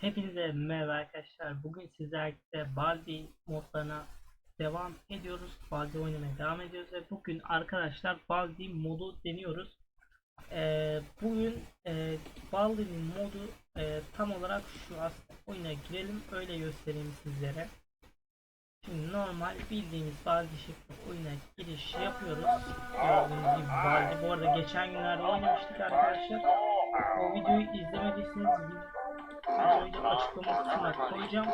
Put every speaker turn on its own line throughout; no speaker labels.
Hepinize merhaba arkadaşlar. Bugün sizlerle Baldi modlarına devam ediyoruz. Baldi oynamaya devam ediyoruz ve bugün arkadaşlar Baldi modu deniyoruz. Ee, bugün e, Baldi'nin modu e, tam olarak şu aslında oyuna girelim öyle göstereyim sizlere. Şimdi normal bildiğimiz Baldi şekli oyuna giriş yapıyoruz. Gördüğünüz Baldi. Bu arada geçen günlerde oynamıştık arkadaşlar. O videoyu izlemediyseniz videoyu açıklama kısmına koyacağım.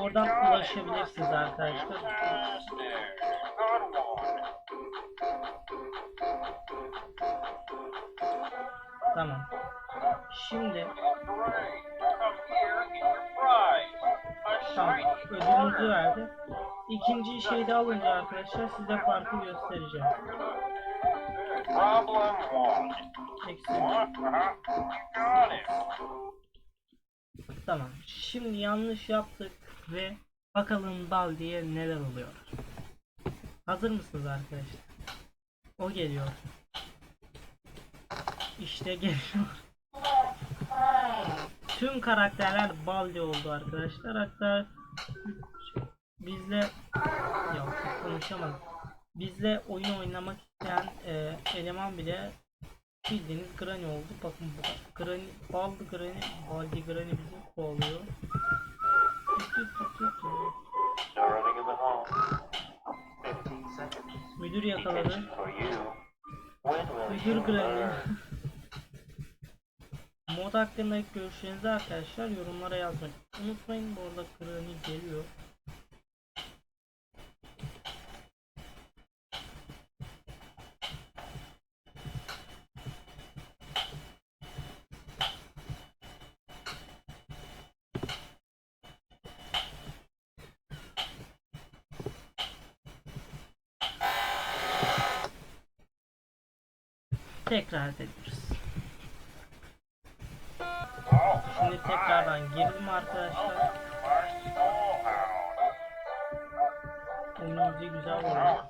Oradan ulaşabilirsiniz arkadaşlar. Tamam. Şimdi tamam ödülümüzü verdi. İkinci şeyde alınca arkadaşlar size farkı göstereceğim.
Problem one.
Eksi. Tamam. Şimdi yanlış yaptık ve bakalım bal diye neler oluyor. Hazır mısınız arkadaşlar? O geliyor. İşte geliyor. Tüm karakterler Baldi oldu arkadaşlar. Hatta bizle ya konuşamadım. Bizle oyun oynamak isteyen e, eleman bile bildiğiniz Granny oldu. Bakın bu Granny, Baldi Granny, Baldi Granny bizi kovalıyor. Tut tut tut tut tut.
No running in the hall. 15 seconds.
Müdür yakaladı. Müdür Granny. Mod hakkındaki görüşlerinizi arkadaşlar yorumlara yazmayı unutmayın. Bu arada Granny geliyor. Tekrar ediyoruz. Şimdi tekrardan girdim arkadaşlar. Müziği güzel oldu.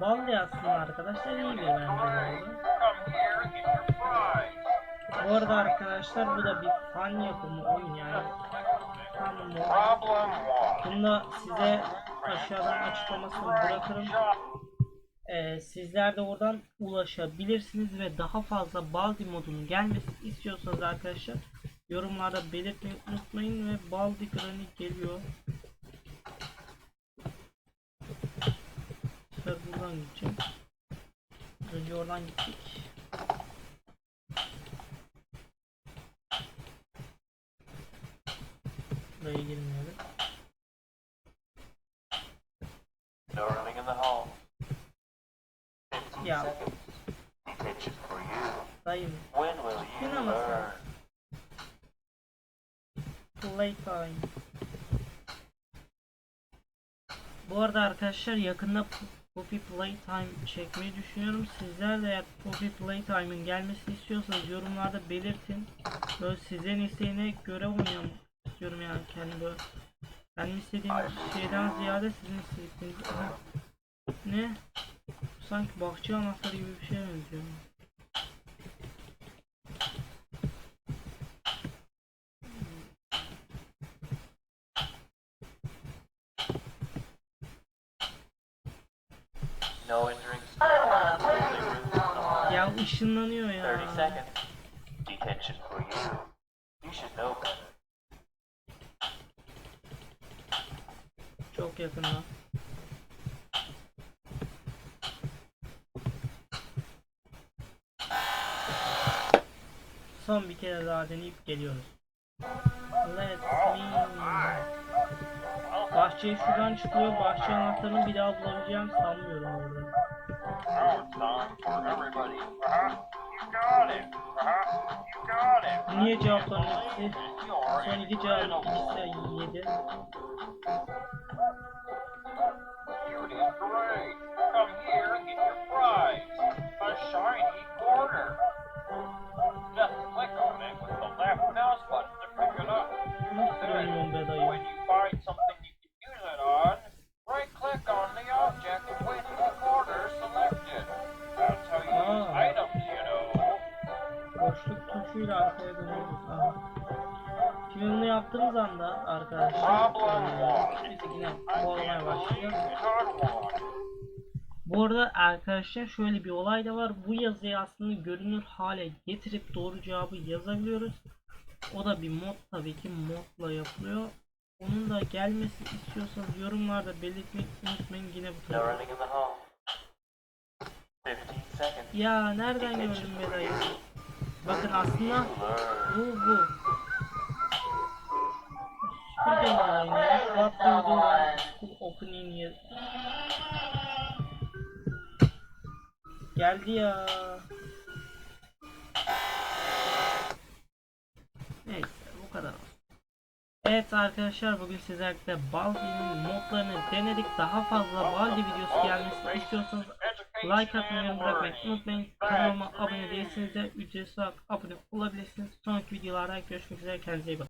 Baldi aslında arkadaşlar iyi bir bence. Bu arada arkadaşlar bu da bir fan yapımı oyun yani. Bunu size aşağıdan açıklamasını bırakırım. Ee, sizler de oradan ulaşabilirsiniz ve daha fazla Baldi modunun gelmesini istiyorsanız arkadaşlar yorumlarda belirtmeyi unutmayın ve Baldi Granny geliyor. Buradan gideceğim. Önce oradan gittik. Buraya girmeyelim.
No running in the hall. 15
Yeah.
seconds. Detention for you.
Dayım. Sen?
learn?
Playtime. Bu arada arkadaşlar yakında Poppy Playtime çekmeyi düşünüyorum. Sizler de eğer Poppy Playtime'ın gelmesini istiyorsanız yorumlarda belirtin. Böyle sizin isteğine göre oynayalım istiyorum yani kendi. Benim istediğim şeyden ziyade sizin istediğiniz. Aha. Ne? Sanki bahçe anahtarı gibi bir şey benziyor.
No.
Ya ışınlanıyor
30
ya.
seconds. Detention for you. You should know better.
Yakında. Son bir kere daha deneyip geliyoruz. Let's me. Bahçeye şuradan çıkıyor. Bahçe anahtarını bir daha bulabileceğim sanmıyorum orada. Niye cevapların hepsi?
You're
Son iki cevap ikisi yedi.
Come here and get your a shiny border. Just click on it with the left mouse button to pick it up.
Then,
when you find something you can use it on, right-click on the object
the selected. That's how you items, you know. Problem one. Bu arada arkadaşlar şöyle bir olay da var. Bu yazıyı aslında görünür hale getirip doğru cevabı yazabiliyoruz. O da bir mod tabii ki modla yapılıyor. Onun da gelmesini istiyorsanız yorumlarda belirtmeyi unutmayın yine bu tarafa.
running in the hall. 15 seconds.
Ya nereden gördün Beda'yı? Bakın aslında bu bu. Süpürge olayını. What do you do opening Geldi ya. Neyse bu kadar. Evet arkadaşlar bugün sizlerle Baldi'nin modlarını denedik. Daha fazla Baldi videosu gelmesini istiyorsanız like atmayı bırakmayı unutmayın. Kanalıma abone değilseniz de ücretsiz olarak abone olabilirsiniz. Sonraki videolarda görüşmek üzere. Kendinize iyi bakın.